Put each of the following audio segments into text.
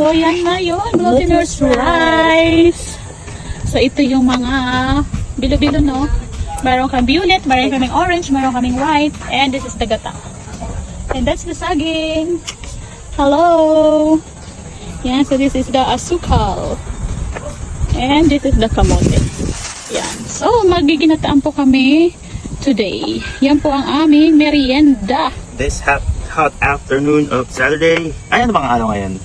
So, yan na yun. Glutinous rice. So, ito yung mga bilo-bilo, no? Meron kang violet, meron kaming orange, meron kaming white, and this is the gata. And that's the saging. Hello! Yan, so this is the asukal. And this is the kamote. Yan. So, magiginataan po kami today. Yan po ang aming merienda. This hot, hot afternoon of Saturday. Ay, ano bang araw ngayon?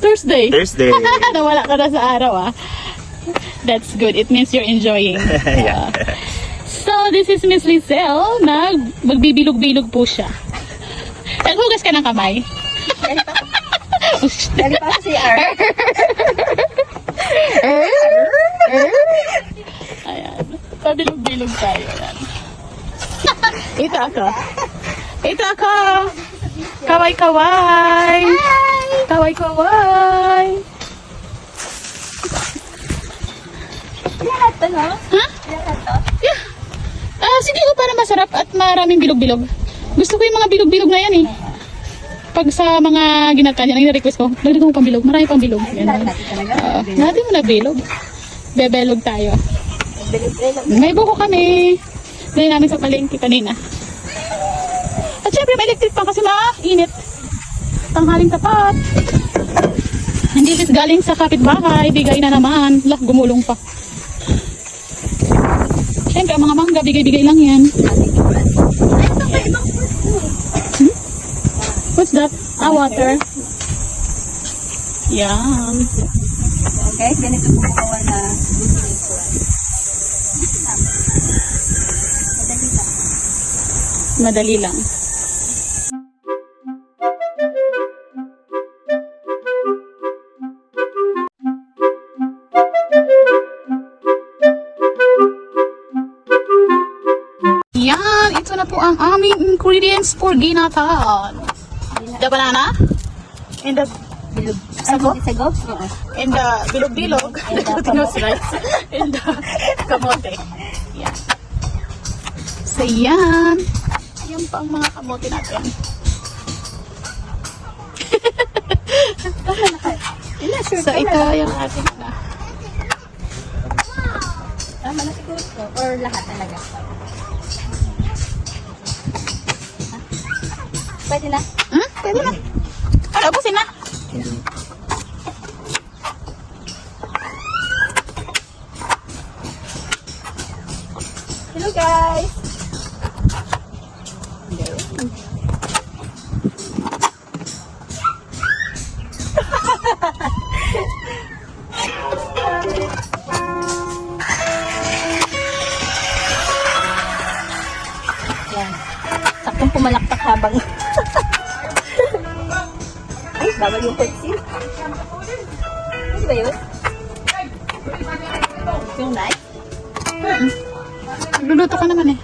Thursday. Thursday. Nawala ka na sa araw ah. That's good. It means you're enjoying. yeah. So, this is Miss Lizelle na magbibilog-bilog po siya. Naghugas ka ng kamay? Dali pa si R. Ayan. Pabilog-bilog tayo. Ayan. Ito ako. Ito ako. Kaway-kaway. Kaway-kaway. Lahat to, no? Ha? Lahat to. Yeah. Ah, sige ko para masarap at maraming bilog-bilog. Gusto ko yung mga bilog-bilog na yan eh. Pag sa mga ginata niya, nag-request ko, lagyan ko pang bilog. Marami pang bilog. Yan. Uh, natin mo na bilog. Bebelog tayo. May buko kami. Dali namin sa palengke kanina. At syempre may electric pa kasi mainit. Tanghaling tapat. Hindi is galing sa kapitbahay. Bigay na naman. Lah, gumulong pa. Syempre, ang mga mangga, bigay-bigay lang yan. Hmm? What's that? Ah, water. Yan. Okay, ganito po gawa na. Madali lang. Madali lang. Po ang aming ingredients for ginatan. The banana, and the Bilog. Sago? Sago? Oo. and the bilog-bilog, the glutinous rice, and the kamote. Yan. So, yan. Yan pa ang mga kamote natin. So, ito yung ating na. Tama na siguro. Or lahat talaga. Pwede na? Hmm? Pwede na. Ano, ubusin na. Hello guys! Yan. Saktong pumalakpak habang... Ay, bawal yung kutsil. Ano ba yun? Yung knife? Luluto ka naman eh.